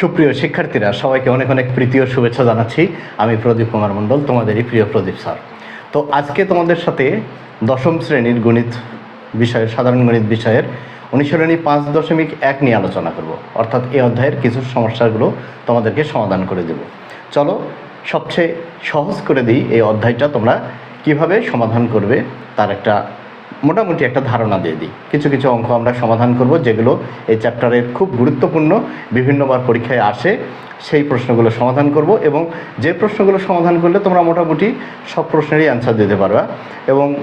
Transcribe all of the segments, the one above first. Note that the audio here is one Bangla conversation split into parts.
সুপ্রিয় শিক্ষার্থীরা, সবাইকে অনেক অনেক প্রীতি ও শুভেচ্ছা জানাচ্ছি। আমি প্রদীপ কুমার মণ্ডল, তোমাদেরই প্রিয় প্রদীপ স্যার। তো আজকে তোমাদের সাথে দশম শ্রেণির গণিত বিষয়ের, সাধারণ গণিত বিষয়ের অনুশীলনী পাঁচ দশমিক এক নিয়ে আলোচনা করব। অর্থাৎ এই অধ্যায়ের কিছু সমস্যাগুলো তোমাদেরকে সমাধান করে দেব। চলো, সবচেয়ে সহজ করে দিই এই অধ্যায়টা তোমরা কীভাবে সমাধান করবে, তার একটা মোটামুটি একটা ধারণা দিয়ে দিই। কিছু কিছু অঙ্ক আমরা সমাধান করব, যেগুলো এই চ্যাপ্টারের খুব গুরুত্বপূর্ণ, বিভিন্নবার পরীক্ষায় আসে, সেই প্রশ্নগুলো সমাধান করব এবং যে প্রশ্নগুলো সমাধান করলে তোমরা মোটামুটি সব প্রশ্নেরই অ্যান্সার দিতে পারবে এবং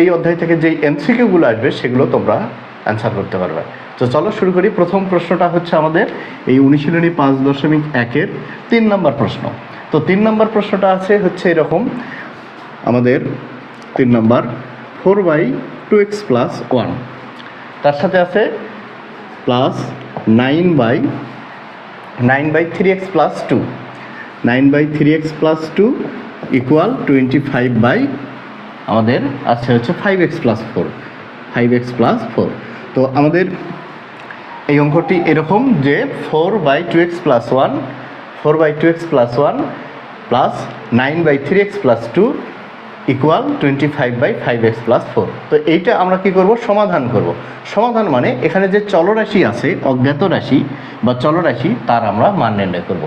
এই অধ্যায় থেকে যেই এমসিকিউগুলো আসবে সেগুলো তোমরা অ্যান্সার করতে পারবে। তো চলো শুরু করি। প্রথম প্রশ্নটা হচ্ছে আমাদের এই অনুশীলনী পাঁচ দশমিক একের তিন নম্বর প্রশ্ন। তো তিন নম্বর প্রশ্নটা আছে, হচ্ছে এরকম, আমাদের তিন নম্বর four by two x plus one. তার সাথে আছে plus nine by nine by three x plus two. Nine by three x plus two equal twenty five by আমাদের আছে হচ্ছে five x plus four. Five x plus four. তো আমাদের এই অঙ্কটি এরকম যে four by two x plus one, four by two x plus one, plus nine by three x plus two equal twenty five by five x plus four তো এইটা আমরা কি করব? সমাধান করব। সমাধান মানে এখানে যে চলরাশি আছে, অজ্ঞাত রাশি বা চলরাশি তার আমরা মান নির্ণয় করব।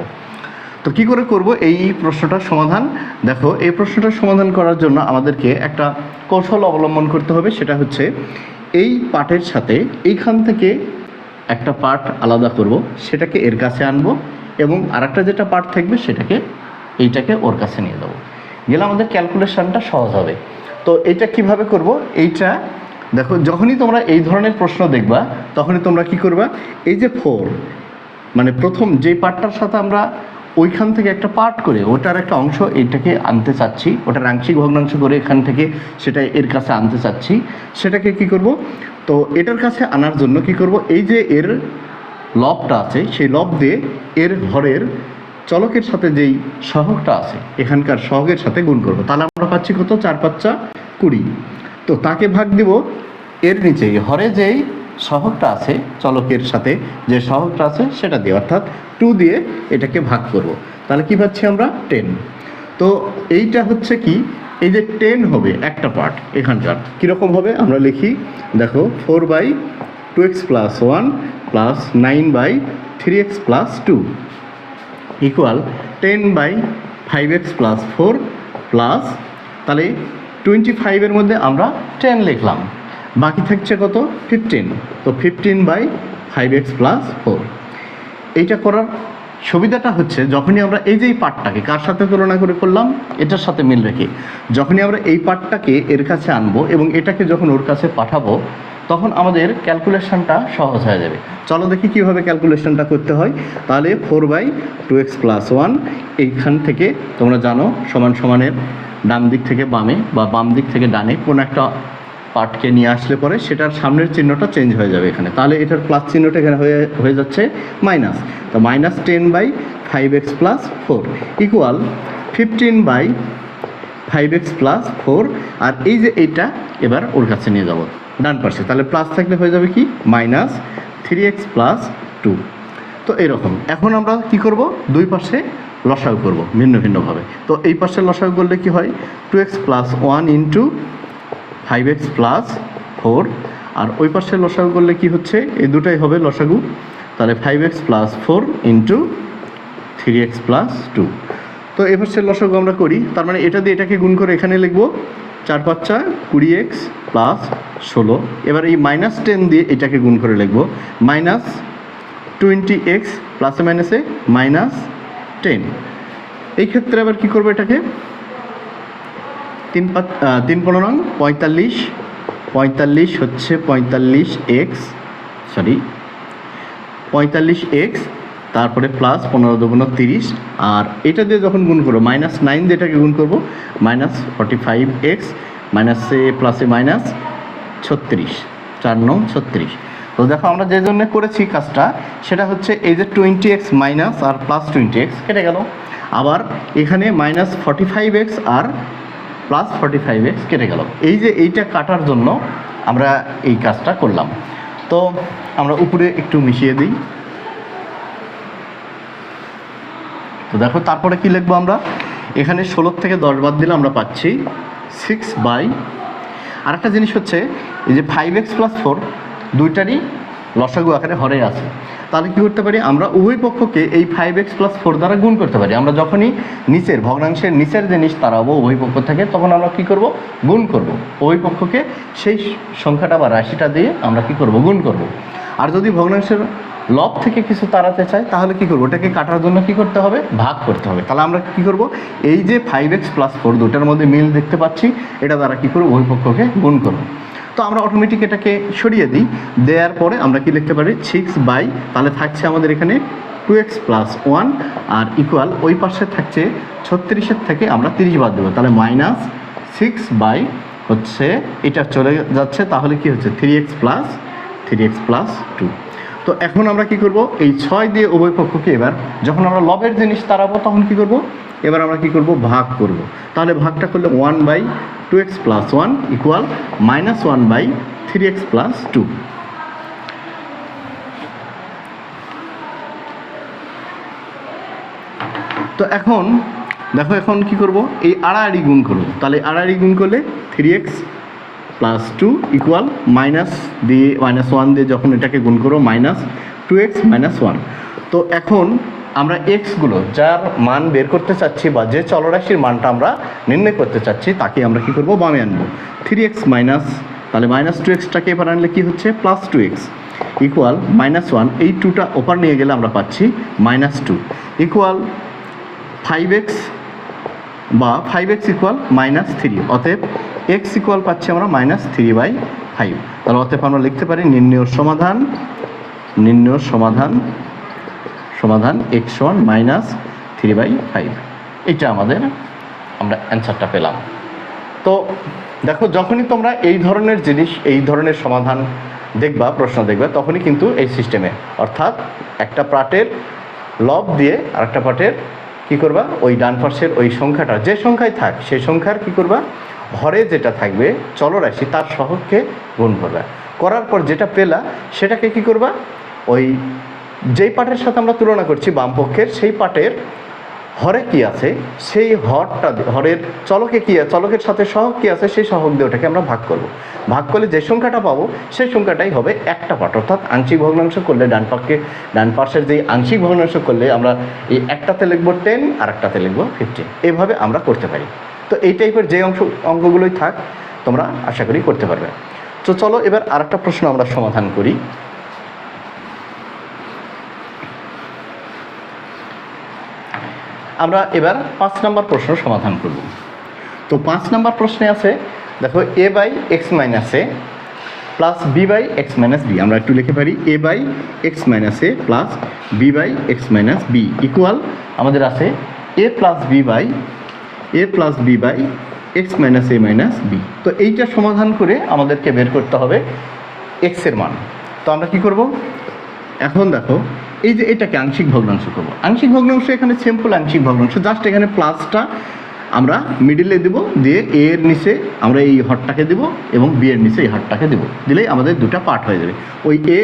তো কি করে করব? এই প্রশ্নটার সমাধান। দেখো, এই প্রশ্নটার সমাধান করার জন্য আমাদেরকে একটা কৌশল অবলম্বন করতে হবে। সেটা হচ্ছে, এই পাঠের সাথে এইখান থেকে একটা পার্ট আলাদা করব। সেটাকে এর কাছে আনব এবং আরেকটা যেটা পার্ট থাকবে, সেটাকে এইটাকে ওর কাছে নিয়ে দেবো গেলে আমাদের ক্যালকুলেশনটা সহজ হবে। তো এটা কীভাবে করব? এইটা দেখো, যখনই তোমরা এই ধরনের প্রশ্ন দেখবা, তখনই তোমরা কি করবা? এই যে ফোর মানে প্রথম যে পার্টটার সাথে আমরা ওইখান থেকে একটা পার্ট করে, ওটার একটা অংশ এইটাকে আনতে চাচ্ছি, ওটার আংশিক ভগ্নাংশ করে এখান থেকে সেটা এর কাছে আনতে চাচ্ছি, সেটাকে কি করব? তো এটার কাছে আনার জন্য কি করব? এই যে এর লবটা আছে, সেই লব দিয়ে এর হরের চলকের সাথে যেই সহগটা আছে, এখানকার সহগের সাথে গুণ করব। তাহলে আমরা পাচ্ছি কত? চার পাঁচটা কুড়ি। তো তাকে ভাগ দিব, এর নিচেই হরে যেই সহগটা আছে, চলকের সাথে যে সহগটা আছে, সেটা দিয়ে, অর্থাৎ টু দিয়ে এটাকে ভাগ করব। তাহলে কি পাচ্ছি আমরা? টেন। তো এইটা হচ্ছে কি? এই যে টেন হবে একটা পার্ট এখানকার, কীরকম হবে? আমরা লিখি, দেখো, four by two x plus one plus nine by three x plus two. Equal ten by five x plus four plus তাহলে টোয়েন্টি ফাইভের মধ্যে আমরা টেন লিখলাম। বাকি থাকছে কত? ফিফটিন তো fifteen by five x plus four এইটা করার সুবিধাটা হচ্ছে যখনই আমরা এই যে পার্টটাকে কার সাথে তুলনা করে করলাম? এটার সাথে মিল রেখে। যখনই আমরা এই পার্টটাকে এর কাছে আনব এবং এটাকে যখন ওর কাছে পাঠাবো তখন আমাদের ক্যালকুলেশনটা সহজ হয়ে যাবে। চলো দেখি কীভাবে ক্যালকুলেশনটা করতে হয়। তাহলে four by two x plus one এইখান থেকে তোমরা জানো সমান সমানের ডান দিক থেকে বামে বা বাম দিক থেকে ডানে কোনো একটা পার্টকে নিয়ে আসলে পরে সেটার সামনের চিহ্নটা চেঞ্জ হয়ে যাবে এখানে। তাহলে এটার প্লাস চিহ্নটা এখানে হয়ে হয়ে যাচ্ছে মাইনাস। তো minus ten by five x plus four equal fifteen by five x plus four. আর এই যে এইটা এবার ওর কাছে নিয়ে যাব। ডান পাশে। তাহলে প্লাস থাকলে হয়ে যাবে কি? Minus three x plus two তো এরকম। এখন আমরা কি করব? দুই পাশে লসাগু করব ভিন্ন ভিন্নভাবে। তো এই পাশে লসাগু করলে কি হয়? Two x plus one into five x plus four আর ওই পাশে লসাগু করলে কি হচ্ছে? এই দুটাই হবে লসাগু। তাহলে five x plus four into three x plus two তো এ পাশের লসাগু আমরা করি। তার মানে এটা দিয়ে এটাকে গুণ করে এখানে লিখব চার পাঁচটা কুড়ি এক্স প্লাস ষোলো। এবার এই মাইনাস টেন দিয়ে এটাকে গুণ করে লিখব। মাইনাস টোয়েন্টি এক্স প্লাসে মাইনাসে মাইনাস টেন এই ক্ষেত্রে আবার কী করব এটাকে? তিন পাঁচ তিন পনেরো নং পঁয়তাল্লিশ পঁয়তাল্লিশ হচ্ছে পঁয়তাল্লিশ এক্স সরি পঁয়তাল্লিশ এক্স তারপরে প্লাস পনেরো দুগুণ তিরিশ। আর এটা দিয়ে যখন গুণ করব মাইনাস নাইন দিয়ে এটাকে গুণ করব মাইনাস ফর্টি ফাইভ এক্স মাইনাসে প্লাসে মাইনাস ছত্রিশ, চার নং ছত্রিশ। তো দেখো আমরা যে জন্য করেছি কাজটা, সেটা হচ্ছে এই যে টোয়েন্টি এক্স মাইনাস আর প্লাস টোয়েন্টি এক্স কেটে গেল। আবার এখানে মাইনাস ফর্টি ফাইভ এক্স আর প্লাস ফর্টি ফাইভ এক্স কেটে গেল। এই যে এইটা কাটার জন্য আমরা এই কাজটা করলাম। তো আমরা উপরে একটু মিশিয়ে দিই। তো দেখো, তারপরে কি লিখব আমরা? এখানে ষোলোর থেকে দশ বাদ দিলে আমরা পাচ্ছি সিক্স বাই আরেকটা জিনিস হচ্ছে, এই যে ফাইভ এক্স প্লাস ফোর দুইটারই লসাগু আকারে হরে আছে। তাহলে কি করতে পারি? আমরা উভয় পক্ষকে এই ফাইভ এক্স প্লাস ফোর দ্বারা গুণ করতে পারি। আমরা যখনই নিচের, ভগ্নাংশের নিচের জিনিস তাড়াবো উভয় পক্ষ থেকে, তখন আমরা কি করব? গুণ করব। উভয় পক্ষকে সেই সংখ্যাটা বা রাশিটা দিয়ে আমরা কি করব? গুণ করব। আর যদি ভগ্নাংশের লব থেকে কিছু তাড়াতে চাই তাহলে কি করব? ওটাকে কাটার জন্য কি করতে হবে? ভাগ করতে হবে। তাহলে আমরা কি করব? এই যে ফাইভ এক্স প্লাস ফোর দুটার মধ্যে মিল দেখতে পাচ্ছি, এটা দ্বারা কি করব? উভয় গুণ করব। তো আমরা অটোমেটিক এটাকে সরিয়ে দিই। দেওয়ার পরে আমরা কি লিখতে পারি? সিক্স বাই তাহলে থাকছে আমাদের এখানে টু এক্স প্লাস ওয়ান আর ইকুয়াল ওই পাশে থাকছে ছত্রিশের থেকে আমরা তিরিশ বাদ দেবো। তাহলে মাইনাস সিক্স বাই হচ্ছে, এটা চলে যাচ্ছে, তাহলে কি হচ্ছে? Three x plus three x plus two তো এখন আমরা কি করব? এই ছয় দিয়ে উভয় পক্ষকে এবার যখন আমরা লবের জিনিস তাড়াবো, তখন কি করব? এবার আমরা কি করব? ভাগ করব। তাহলে ভাগটা করলে one by two x plus one equal minus one by three x plus two তো এখন, দেখো এখন কি করব? এই আড়াআড়ি গুণ করব। তাহলে আড়াআড়ি গুণ করলে three x plus two equal minus দিয়ে মাইনাস ওয়ান দিয়ে যখন এটাকে গুণ করব minus two x minus one তো এখন আমরা এক্সগুলো যার মান বের করতে চাচ্ছি বা যে চলরাশির মানটা আমরা নির্ণয় করতে চাচ্ছি, তাকে আমরা কি করব? বামে আনব। থ্রি এক্স মাইনাস তাহলে মাইনাস টু এক্সটাকে এবার আনলে কী হচ্ছে? Plus two x equal minus one এই টুটা ওপার নিয়ে গেলে আমরা পাচ্ছি minus two equal five x বা five x equal minus three অতএব এক্স ইকুয়াল পাচ্ছি আমরা মাইনাস থ্রি বাই ফাইভ তাহলে অতএব আমরা লিখতে পারি নির্ণয় সমাধান নির্ণয় সমাধান সমাধান x one minus three by five এটা আমাদের আমরা অ্যান্সারটা পেলাম। তো দেখো, যখনই তোমরা এই ধরনের জিনিস, এই ধরনের সমাধান দেখবা, প্রশ্ন দেখবা, তখনই কিন্তু এই সিস্টেমে অর্থাৎ একটা পার্টের লব দিয়ে আরেকটা পার্টের কি করবা? ওই ডান পাশের ওই সংখ্যাটা, যে সংখ্যায় থাক, সেই সংখ্যার কি করবা? হরে যেটা থাকবে, চলরাশি, তার সহকে গুণ করবা। করার পর যেটা পেলা, সেটাকে কি করবা? ওই যেই পাটের সাথে আমরা তুলনা করছি বাম পক্ষের সেই পাটের হরে কি আছে, সেই হরটা, হরের চলকে কি আছে চলকের সাথে সহক কি আছে, সেই সহক দিয়ে ওটাকে আমরা ভাগ করব। ভাগ করলে যে সংখ্যাটা পাবো, সেই সংখ্যাটাই হবে একটা পাঠ। অর্থাৎ আংশিক ভগ্নাংশ করলে ডান পক্ষে ডান পাশের যেই আংশিক ভগ্নাংশ করলে আমরা এই একটাতে লিখব টেন আর একটাতে লিখব ফিফটিন এভাবে আমরা করতে পারি। তো এই টাইপের যে অংশ অঙ্কগুলোই থাক, তোমরা আশা করি করতে পারবে। তো চলো এবার আরেকটা প্রশ্ন আমরা সমাধান করি। আমরা এবার পাঁচ নম্বর প্রশ্ন সমাধান করব। তো পাঁচ নম্বর প্রশ্নে আছে, দেখো a by x minus a plus b by x minus b, আমরা একটু লিখে পারি, a by x minus a plus b by x minus b, equal আমাদের আছে a plus b by a plus b by x minus a minus b তো এইটা সমাধান করে আমাদেরকে বের করতে হবে এক্সের মান। তো আমরা কি করব? এখন দেখো, এই যে এটাকে আংশিক ভগ্নাংশ করব। আংশিক ভগ্নাংশ এখানে সিম্পল আংশিক ভগ্নাংশ জাস্ট এখানে প্লাসটা আমরা মিডিলে দেব, দিয়ে এ এর নিচে আমরা এই হরটাকে দেব এবং বি এর নিচে এই হরটাকে দেব। দিলেই আমাদের দুটা পার্ট হয়ে যাবে। ওই এ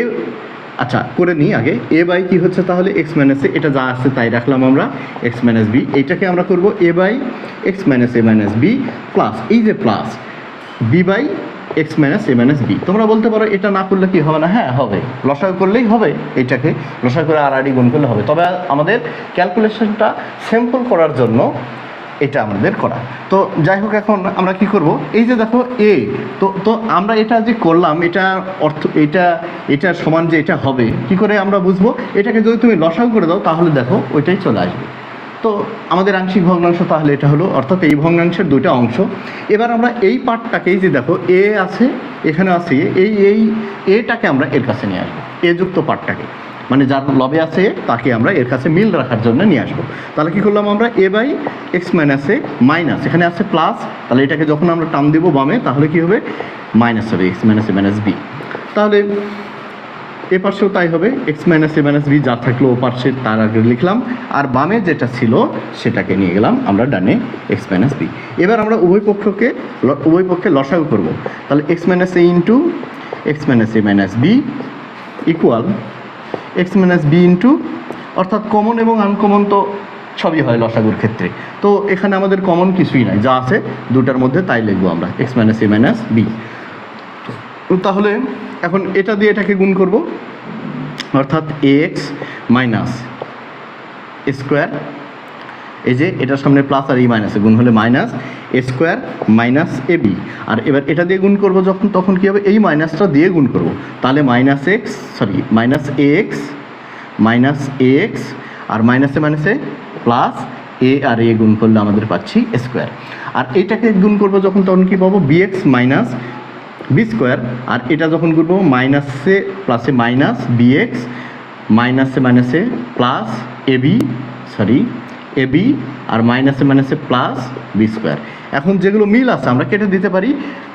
আচ্ছা করে নিই আগে। এ বাই কি হচ্ছে তাহলে? এক্স মাইনাস এ এটা যা আসছে তাই রাখলাম আমরা। এক্স মাইনাস বি এইটাকে আমরা করব a by x minus a minus b plus এই যে plus b by x minus a minus b তোমরা বলতে পারো, এটা না করলে কি হবে না? হ্যাঁ হবে। লসাগু করলেই হবে এটাকে লসাগু করে আর আড়ি গুণ করলে হবে। তবে আমাদের ক্যালকুলেশনটা সিম্পল করার জন্য এটা আমাদের করা। তো যাই হোক এখন আমরা কি করব? এই যে দেখো এ তো তো আমরা এটা যে করলাম, এটা অর্থ, এটা এটা সমান যে এটা হবে, কি করে আমরা বুঝব? এটাকে যদি তুমি লসাগু করে দাও, তাহলে দেখো ওইটাই চলে আসবে। তো আমাদের আংশিক ভগ্নাংশ তাহলে এটা হলো, অর্থাৎ এই ভগ্নাংশের দুইটা অংশ। এবার আমরা এই পার্টটাকেই যে দেখো এ আছে, এখানে আছে, এই এই এটাকে আমরা এর কাছে নিয়ে আসব এ যুক্ত পার্টটাকে। মানে যার লবে আছে, তাকে আমরা এর কাছে মিল রাখার জন্য নিয়ে আসব। তাহলে কি করলাম আমরা? A by x minus a minus. এখানে আছে প্লাস, তাহলে এটাকে যখন আমরা টার্ম দেবো বামে, তাহলে কি হবে? মাইনাস হবে, x minus a minus b. তাহলে এ পাশেও তাই হবে, x minus a minus b যা থাকল ও পাশে তার আগে লিখলাম। আর বামে যেটা ছিল, সেটাকে নিয়ে গেলাম আমরা ডানে এক্স মাইনাস বি। এবার আমরা উভয় পক্ষকে উভয় পক্ষে লসাগু করব। তাহলে x minus a into x minus a minus b equal x minus b into অর্থাৎ কমন এবং আনকমন তো সবই হয় লসাগুর ক্ষেত্রে। তো এখানে আমাদের কমন কিছুই নাই, যা আছে দুটার মধ্যে তাই লিখব আমরা x minus a minus b তাহলে এখন এটা দিয়ে এটাকে গুণ করব, অর্থাৎ এ এক্স মাইনাস স্কোয়ার এই যে এটার সামনে প্লাস আর এই মাইনাসে গুণ হলে minus a square minus a b আর এবার এটা দিয়ে গুণ করব যখন, তখন কী হবে? এই মাইনাসটা দিয়ে গুণ করব। তাহলে minus x sorry minus a x minus a x আর মাইনাসে মাইনাসে প্লাস এ আর এ গুণ করলে আমাদের পাচ্ছি স্কোয়ার আর এটাকে গুণ করব যখন, তখন কী পাবো? B x minus b square আর এটা যখন করব মাইনাসে প্লাসে মাইনাস বি এক্স মাইনাসে মাইনাসে plus a b sorry a b আর মাইনাসে মাইনাসে প্লাস বি স্কোয়ার এখন যেগুলো মিল আছে, আমরা কেটে দিতে পারি।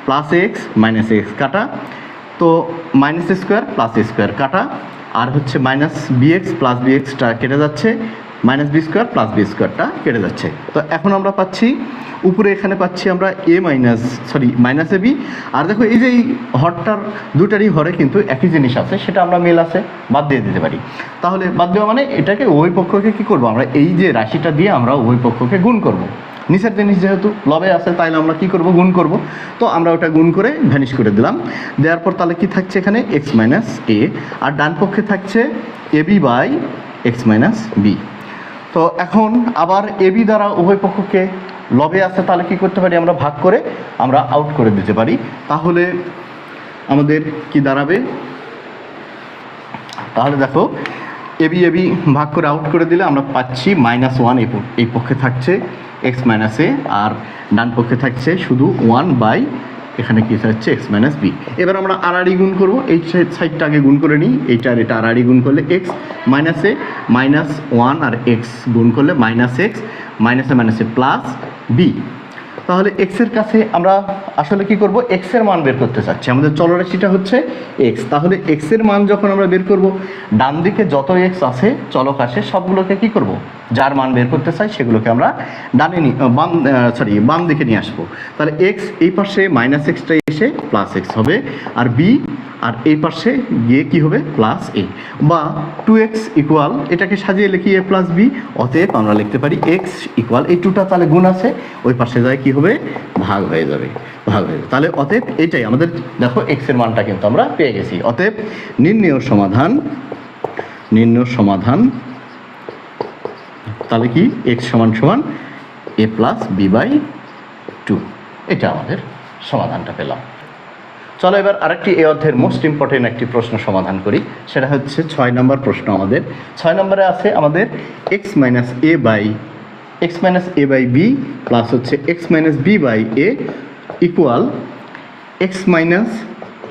প্লাস এক্স মাইনাস এক্স কাটা। তো মাইনাস স্কোয়ার প্লাস স্কোয়ার কাটা। আর হচ্ছে minus b x plus b extra কেটে যাচ্ছে। Minus b square plus b স্কোয়ারটা কেটে যাচ্ছে। তো এখন আমরা পাচ্ছি, উপরে এখানে পাচ্ছি আমরা a minus sorry minus a b আর দেখো, এই যে এই হরটার দুটারই হরে কিন্তু একই জিনিস আছে, সেটা আমরা মিল আছে, বাদ দিয়ে দিতে পারি। তাহলে বাদ দেওয়া মানে এটাকে উভয় পক্ষকে কী করব আমরা? এই যে রাশিটা দিয়ে আমরা উভয় পক্ষকে গুণ করব। নিচের জিনিস যেহেতু লবে আছে, তাইলে আমরা কি করব? গুণ করব। তো আমরা ওটা গুণ করে ভ্যানিশ করে দিলাম। দেওয়ার পর তাহলে কি থাকছে এখানে? এক্স মাইনাস এ আর ডান পক্ষে থাকছে a b by x minus b তো এখন আবার এবি দ্বারা উভয় পক্ষকে লবে আছে, তাহলে কি করতে পারি? আমরা ভাগ করে আমরা আউট করে দিতে পারি। তাহলে আমাদের কি দাঁড়াবে? তাহলে দেখো এবি এবি ভাগ করে আউট করে দিলে আমরা পাচ্ছি মাইনাস ওয়ান এই পক্ষে থাকছে এক্স মাইনাসে আর ডান পক্ষে থাকছে শুধু ওয়ান বাই এখানে কি হচ্ছে এক্স মাইনাস বি এবার আমরা আড়াড়ি গুণ করব। এই সাইডটা আগে গুণ করে নিই। এইটা আর এটা আড়াড়ি গুণ করলে x minus a minus one R x গুণ করলে মাইনাস এক্স মাইনাসে মাইনাসে প্লাস বি তাহলে এক্সের কাছে আমরা আসলে কি করব? এক্সের মান বের করতে চাচ্ছি। আমাদের চলরাশিটা হচ্ছে এক্স তাহলে এক্সের মান যখন আমরা বের করব, ডান দিকে যত এক্স আছে, চলক আছে সবগুলোকে কি করব? যার মান বের করতে চাই, সেগুলোকে আমরা ডানে নি বাম সরি বাম দিকে নিয়ে আসব। তাহলে এক্স এই পাশে মাইনাস এক্সটা এসে প্লাস এক্স হবে, আর বি আর এই পাশে গিয়ে কি হবে? প্লাস এ বা টু এক্স ইকুয়াল এটাকে সাজিয়ে লিখি এ প্লাস বি অতএব আমরা লিখতে পারি এক্স ইকুয়াল এই টুটা তাহলে গুণ আছে, ওই পাশে যায় কি হবে? ভাগ হয়ে যাবে, ভাগ হয়ে যাবে। তাহলে অতএব এটাই আমাদের, দেখো এক্সের মানটা কিন্তু আমরা পেয়ে গেছি। অতএব নির্ণয় সমাধান নির্ণয় সমাধান, তাহলে কি? এক্স সমান সমান a plus b by two এটা আমাদের সমাধানটা পেলাম। চলো এবার আরেকটি এই অধ্যায়ের মোস্ট ইম্পর্টেন্ট একটি প্রশ্ন সমাধান করি। সেটা হচ্ছে ছয় নম্বর প্রশ্ন আমাদের। ছয় নম্বরে আছে আমাদের x minus a by x minus a by b plus হচ্ছে x minus b by a equal x minus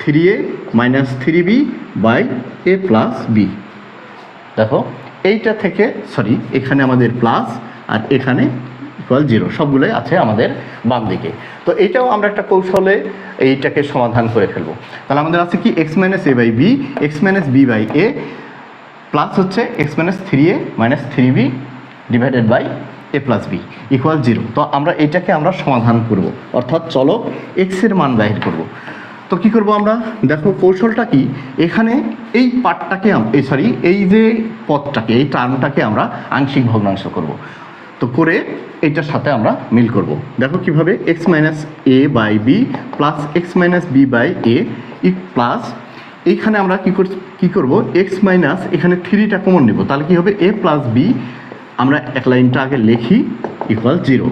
three a minus three b by a plus b দেখো, এইটা থেকে সরি এখানে আমাদের প্লাস আর এখানে ইকুয়াল জিরো সবগুলোই আছে আমাদের বাম দিকে। তো এটাও আমরা একটা কৌশলে এইটাকে সমাধান করে ফেলব। তাহলে আমাদের আছে কি? X minus a by b x minus b by a plus হচ্ছে x minus three a minus three b divided by a plus b equal zero তো আমরা এটাকে আমরা সমাধান করব। অর্থাৎ চলো এক্সের মান বাহির করব। তো কি করব আমরা? দেখো কৌশলটা কি? এখানে এই পার্টটাকে এই সরি এই যে পথটাকে, এই টার্মটাকে আমরা আংশিক ভগ্নাংশ করব। তো করে এইটার সাথে আমরা মিল করব। দেখো কীভাবে x minus a by b plus x minus b by a plus এইখানে আমরা কি কর, কি করব? এক্স মাইনাস এখানে থ্রিটা কমন নেব। তাহলে কি হবে? এ প্লাস বি আমরা এক লাইনটা আগে লিখি ইকুয়াল জিরো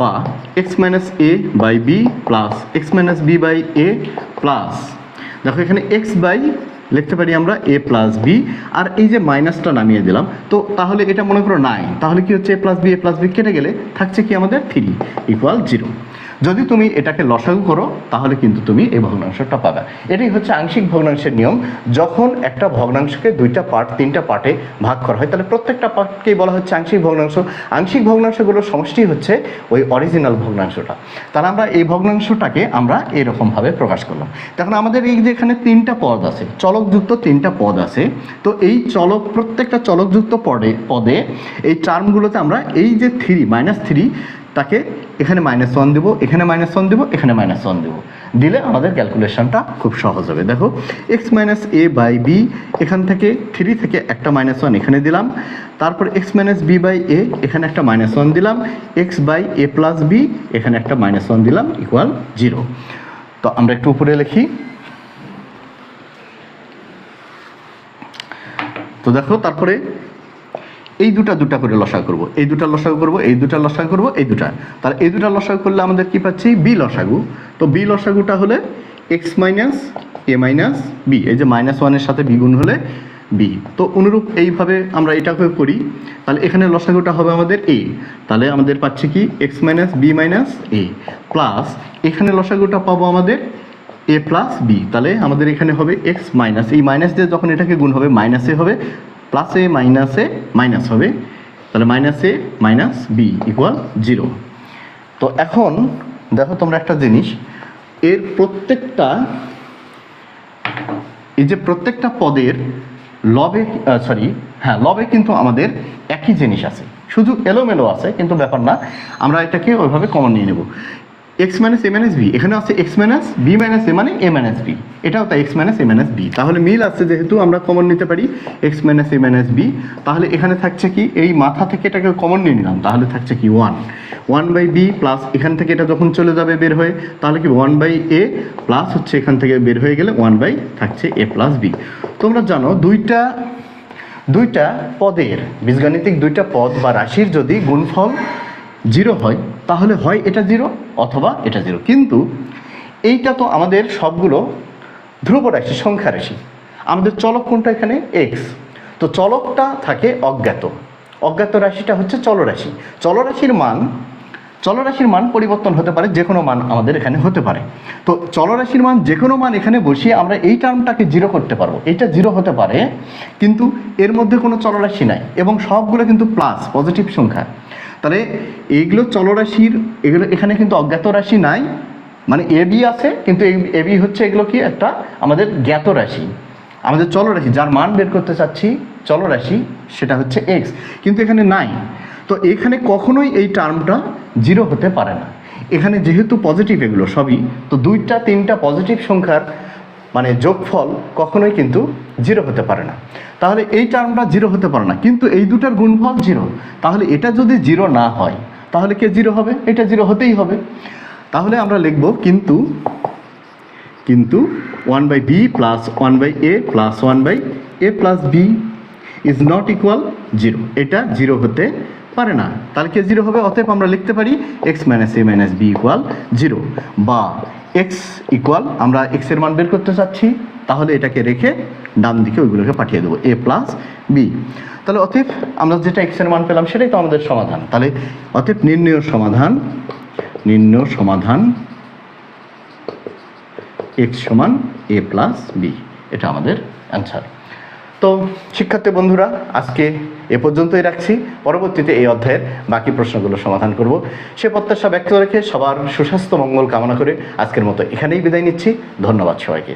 বা x minus a by b plus x minus b by a plus দেখো এখানে এক্স বাই লিখতে পারি আমরা এ প্লাস বি আর এই যে মাইনাসটা নামিয়ে দিলাম, তো তাহলে এটা মনে করো নাইন তাহলে কি হচ্ছে a plus b a plus b কেটে গেলে থাকছে কি আমাদের থ্রি ইকুয়াল জিরো যদি তুমি এটাকে লসাগু করো, তাহলে কিন্তু তুমি এই ভগ্নাংশটা পাবে। এটাই হচ্ছে আংশিক ভগ্নাংশের নিয়ম। যখন একটা ভগ্নাংশকে দুইটা পার্ট তিনটা পার্টে ভাগ করা হয়, তাহলে প্রত্যেকটা পার্টকেই বলা হচ্ছে আংশিক ভগ্নাংশ? আংশিক ভগ্নাংশগুলোর সমষ্টি হচ্ছে ওই অরিজিনাল ভগ্নাংশটা। তাহলে আমরা এই ভগ্নাংশটাকে আমরা এরকমভাবে প্রকাশ করলাম। তখন আমাদের এই যে এখানে তিনটা পদ আছে, চলকযুক্ত তিনটা পদ আছে, তো এই চলক, প্রত্যেকটা চলকযুক্ত পদে পদে এই টার্মগুলোতে আমরা এই যে থ্রি মাইনাস থ্রি তাকে এখানে মাইনাস ওয়ান দেবো, এখানে মাইনাস ওয়ান দেবো, এখানে মাইনাস ওয়ান দেবো। দিলে আমাদের ক্যালকুলেশনটা খুব সহজ হবে। দেখো x minus a by b এখান থেকে থ্রি থেকে একটা মাইনাস ওয়ান এখানে দিলাম। তারপর x minus b by a এখানে একটা মাইনাস ওয়ান দিলাম। X by a plus b এখানে একটা মাইনাস ওয়ান দিলাম ইকুয়াল জিরো তো আমরা একটু উপরে লিখি। তো দেখো, তারপরে এই দুটা দুটা করে লসাগু করব। এই দুটা লসাগু করব, এই দুটা লসাগু করব, এই দুটা। তাহলে এই দুটা লসাগু করলে আমাদের কি পাচ্ছি? বি লসাগু। তো বি লসাগুটা হলে x minus a minus b এই যে মাইনাস ওয়ানের সাথে বি গুণ হলে বি তো অনুরূপ এইভাবে আমরা এটাকে করি। তাহলে এখানে লসাগুটা হবে আমাদের এ তাহলে আমাদের পাচ্ছি কি? X minus b minus a plus এখানে লসাগুটা পাবো আমাদের এ প্লাস বি তাহলে আমাদের এখানে হবে এক্স মাইনাস এই মাইনাস দিয়ে যখন এটাকে গুণ হবে মাইনাসে হবে প্লাসে মাইনাসে মাইনাস হবে। তাহলে মাইনাসে মাইনাস বি ইকুয়াল জিরো তো এখন দেখো তোমরা একটা জিনিস, এর প্রত্যেকটা, এই যে প্রত্যেকটা পদের লবে সরি হ্যাঁ লবে কিন্তু আমাদের একই জিনিস আছে। শুধু এলোমেলো আছে, কিন্তু ব্যাপার না, আমরা এটাকে ওইভাবে কমন নিয়ে নেব। X minus a minus b এখানে আছে x minus b minus a মানে এ মাইনাস বি এটাও তাই x minus a minus b তাহলে মিল আছে যেহেতু আমরা কমন নিতে পারি x minus a minus b তাহলে এখানে থাকছে কি এই মাথা থেকে এটাকে কমন নিয়ে নিলাম, তাহলে থাকছে কি one one by b plus এখান থেকে এটা যখন চলে যাবে বের হয়ে, তাহলে কি ওয়ান বাই এ প্লাস হচ্ছে এখান থেকে বের হয়ে গেলে ওয়ান বাই থাকছে এ প্লাস বি তোমরা জানো দুইটা দুইটা পদের বীজগাণিতিক দুইটা পদ বা রাশির যদি গুণফল জিরো হয়, তাহলে হয় এটা জিরো অথবা এটা জিরো। কিন্তু এইটা তো আমাদের সবগুলো ধ্রুব রাশি সংখ্যা রাশি। আমাদের চলক কোনটা এখানে? এক্স তো চলকটা থাকে অজ্ঞাত। অজ্ঞাত রাশিটা হচ্ছে চলরাশি। চলরাশির মান চলরাশির মান পরিবর্তন হতে পারে, যে কোনো মান আমাদের এখানে হতে পারে। তো চলরাশির মান যে কোনো মান এখানে বসিয়ে আমরা এই টার্মটাকে জিরো করতে পারব। এটা জিরো হতে পারে, কিন্তু এর মধ্যে কোনো চলরাশি নাই এবং সবগুলো কিন্তু প্লাস পজিটিভ সংখ্যা। তাহলে এইগুলো চলরাশির, এগুলো এখানে কিন্তু অজ্ঞাত রাশি নাই মানে এ বি আছে, কিন্তু এ বি হচ্ছে এগুলো কি একটা আমাদের জ্ঞাত রাশি। আমাদের চলরাশি, যার মান বের করতে চাচ্ছি চলরাশি, সেটা হচ্ছে এক্স কিন্তু এখানে নাই। তো এখানে কখনোই এই টার্মটা জিরো হতে পারে না। এখানে যেহেতু পজিটিভ এগুলো সবই, তো দুইটা, তিনটা পজিটিভ সংখ্যার মানে যোগফল কখনোই কিন্তু জিরো হতে পারে না। তাহলে এই টার্মটা জিরো হতে পারে না, কিন্তু এই দুটার গুণফল জিরো। তাহলে এটা যদি জিরো না হয়, তাহলে কে জিরো হবে? এটা জিরো হতেই হবে। তাহলে আমরা লিখব কিন্তু কিন্তু one by b plus one by a plus one by a plus b is not equal zero এটা জিরো হতে পারে না। তাহলে কে জিরো হবে? অতএব আমরা লিখতে পারি x minus a minus b equal zero বা এক্স ইকুয়াল আমরা এক্সের মান বের করতে চাচ্ছি, তাহলে এটাকে রেখে ডান দিকে ওইগুলোকে পাঠিয়ে দেবো এ প্লাস বি তাহলে অতএব আমরা যেটা এক্সের মান পেলাম সেটাই তো আমাদের সমাধান। তাহলে অতএব নির্ণয় সমাধান নির্ণয় সমাধান এক্স সমান এ প্লাস বি এটা আমাদের অ্যান্সার তো শিক্ষার্থী বন্ধুরা, আজকে এ পর্যন্তই রাখছি। পরবর্তীতে এই অধ্যায়ের বাকি প্রশ্নগুলো সমাধান করব। সে প্রত্যাশা ব্যক্ত রেখে সবার সুস্বাস্থ্য, মঙ্গল কামনা করে আজকের মতো এখানেই বিদায় নিচ্ছি। ধন্যবাদ সবাইকে।